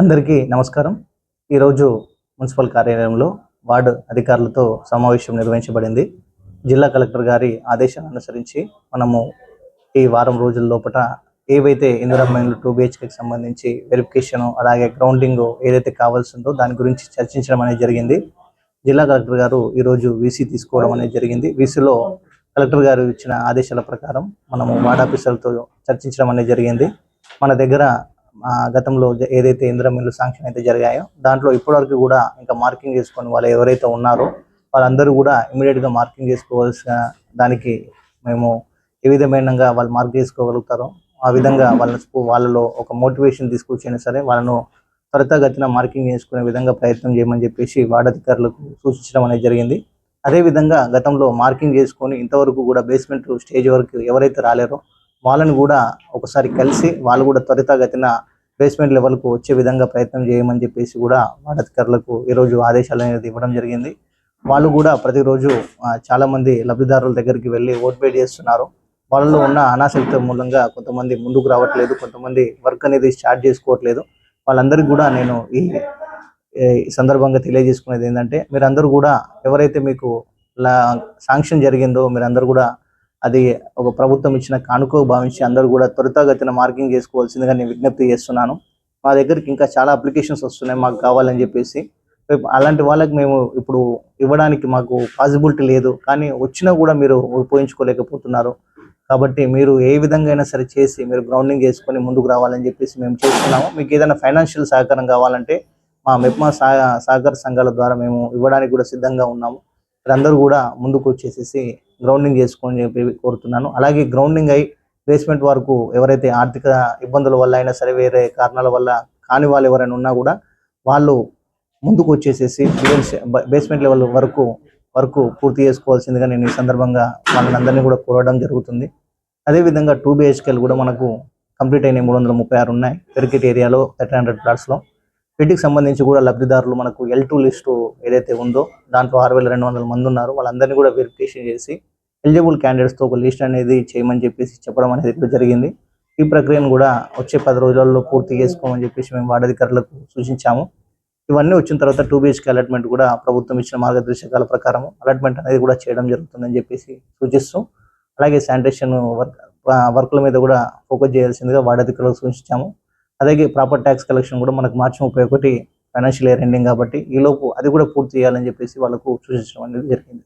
అందరికీ నమస్కారం. ఈరోజు మున్సిపల్ కార్యాలయంలో వార్డు అధికారులతో సమావేశం నిర్వహించబడింది. జిల్లా కలెక్టర్ గారి ఆదేశాలను అనుసరించి మనము ఈ వారం రోజుల లోపల ఏవైతే ఇందిరామైన్లు టూ బిహెచ్కేకి సంబంధించి వెరిఫికేషన్ అలాగే గ్రౌండింగ్ ఏదైతే కావాల్సిందో దాని గురించి చర్చించడం అనేది జరిగింది. జిల్లా కలెక్టర్ గారు ఈరోజు వీసీ తీసుకోవడం అనేది జరిగింది. వీసీలో కలెక్టర్ గారు ఇచ్చిన ఆదేశాల ప్రకారం మనము వార్డ్ ఆఫీసర్లతో చర్చించడం అనేది జరిగింది. మన దగ్గర గతంలో ఏదైతే ఇంద్రమిల్లు శాంక్షన్ అయితే జరిగాయో దాంట్లో ఇప్పటివరకు కూడా ఇంకా మార్కింగ్ చేసుకొని వాళ్ళు ఎవరైతే ఉన్నారో వాళ్ళందరూ కూడా ఇమీడియట్గా మార్కింగ్ చేసుకోవాల్సిన దానికి మేము ఏ విధమైనగా వాళ్ళు మార్క్ చేసుకోగలుగుతారో ఆ విధంగా వాళ్ళ వాళ్ళలో ఒక మోటివేషన్ తీసుకొచ్చినా సరే వాళ్ళను త్వరితగతిన మార్కింగ్ చేసుకునే విధంగా ప్రయత్నం చేయమని చెప్పేసి వార్డు అధికారులకు సూచించడం అనేది జరిగింది. అదే విధంగా గతంలో మార్కింగ్ చేసుకొని ఇంతవరకు కూడా బేస్మెంట్ స్టేజ్ వరకు ఎవరైతే రాలేరో వాళ్ళని కూడా ఒకసారి కలిసి వాళ్ళు కూడా త్వరితగతిన బేస్మెంట్ లెవెల్కు వచ్చే విధంగా ప్రయత్నం చేయమని చెప్పేసి కూడా వార్డు అధికారులకు ఈరోజు ఆదేశాలు అనేది ఇవ్వడం జరిగింది. వాళ్ళు కూడా ప్రతిరోజు చాలామంది లబ్ధిదారుల దగ్గరికి వెళ్ళి ఓట్ బేట్ చేస్తున్నారు. వాళ్ళలో ఉన్న అనాసక్తి మూలంగా కొంతమంది ముందుకు రావట్లేదు కొంతమంది వర్క్ అనేది స్టార్ట్ చేసుకోవట్లేదు. వాళ్ళందరికీ కూడా నేను ఈ ఈ సందర్భంగా తెలియజేసుకునేది ఏంటంటే మీరందరూ కూడా ఎవరైతే మీకు శాంక్షన్ జరిగిందో మీరందరూ కూడా అది ఒక ప్రభుత్వం ఇచ్చిన కానుకో భావించి అందరూ కూడా త్వరితగతిన మార్కింగ్ చేసుకోవాల్సిందిగా నేను విజ్ఞప్తి చేస్తున్నాను. మా దగ్గరికి ఇంకా చాలా అప్లికేషన్స్ వస్తున్నాయి మాకు కావాలని చెప్పేసి. రేపు అలాంటి వాళ్ళకి మేము ఇప్పుడు ఇవ్వడానికి మాకు పాసిబిలిటీ లేదు. కానీ వచ్చినా కూడా మీరు ఉపయోగించుకోలేకపోతున్నారు. కాబట్టి మీరు ఏ విధంగా అయినా సరే చేసి మీరు గ్రౌండింగ్ చేసుకొని ముందుకు రావాలని చెప్పేసి మేము చేస్తున్నాము. మీకు ఏదైనా ఫైనాన్షియల్ సహకారం కావాలంటే మా మెప్మా సహ సహకార సంఘాల ద్వారా మేము ఇవ్వడానికి కూడా సిద్ధంగా ఉన్నాము. మీరందరూ కూడా ముందుకు వచ్చేసేసి గ్రౌండింగ్ చేసుకొని చెప్పి కోరుతున్నాను. అలాగే గ్రౌండింగ్ అయి బేస్మెంట్ వరకు ఎవరైతే ఆర్థిక ఇబ్బందుల వల్ల అయినా సరే వేరే కారణాల వల్ల కాని వాళ్ళు ఎవరైనా ఉన్నా కూడా వాళ్ళు ముందుకు వచ్చేసేసి బేస్మెంట్ లెవెల్ వరకు వరకు పూర్తి చేసుకోవాల్సిందిగా నేను ఈ సందర్భంగా వాళ్ళని అందరినీ కూడా కోరడం జరుగుతుంది. అదేవిధంగా టూ బిహెచ్కేలు కూడా మనకు కంప్లీట్ అయిన మూడు వందల ముప్పై ఆరు ఉన్నాయి. పెరికెట్ ఏరియాలో థర్టీ హండ్రెడ్ ప్లాట్స్లో వీటికి సంబంధించి కూడా లబ్ధిదారులు మనకు ఎల్ టూ లిస్టు ఏదైతే ఉందో దాంట్లో ఆరు వేల రెండు వందల మంది ఉన్నారు. వాళ్ళందరినీ కూడా వెరిఫికేషన్ చేసి ఎలిజిబుల్ క్యాండిడేట్స్తో ఒక లిస్ట్ అనేది చేయమని చెప్పేసి చెప్పడం అనేది ఇప్పుడు జరిగింది. ఈ ప్రక్రియను కూడా వచ్చే పది రోజుల్లో పూర్తి చేసుకోమని చెప్పేసి మేము వార్డు అధికారులకు సూచించాము. ఇవన్నీ వచ్చిన తర్వాత టూ బిహెచ్కే అలాట్మెంట్ కూడా ప్రభుత్వం ఇచ్చిన మార్గదర్శకాల ప్రకారం అలాట్మెంట్ అనేది కూడా చేయడం జరుగుతుందని చెప్పేసి సూచిస్తూ అలాగే శానిటేషన్ వర్క్ వర్క్ల మీద కూడా ఫోకస్ చేయాల్సిందిగా వార్డు అధికారులకు సూచించాము. అలాగే ప్రాపర్ ట్యాక్స్ కలెక్షన్ కూడా మనకు మార్చి ముప్పై ఒకటి ఫైనాన్షియల్ ఇయర్ ఎండింగ్ కాబట్టి ఈ లోపు అది కూడా పూర్తి చేయాలని చెప్పేసి వాళ్ళకు సూచించడం అనేది జరిగింది.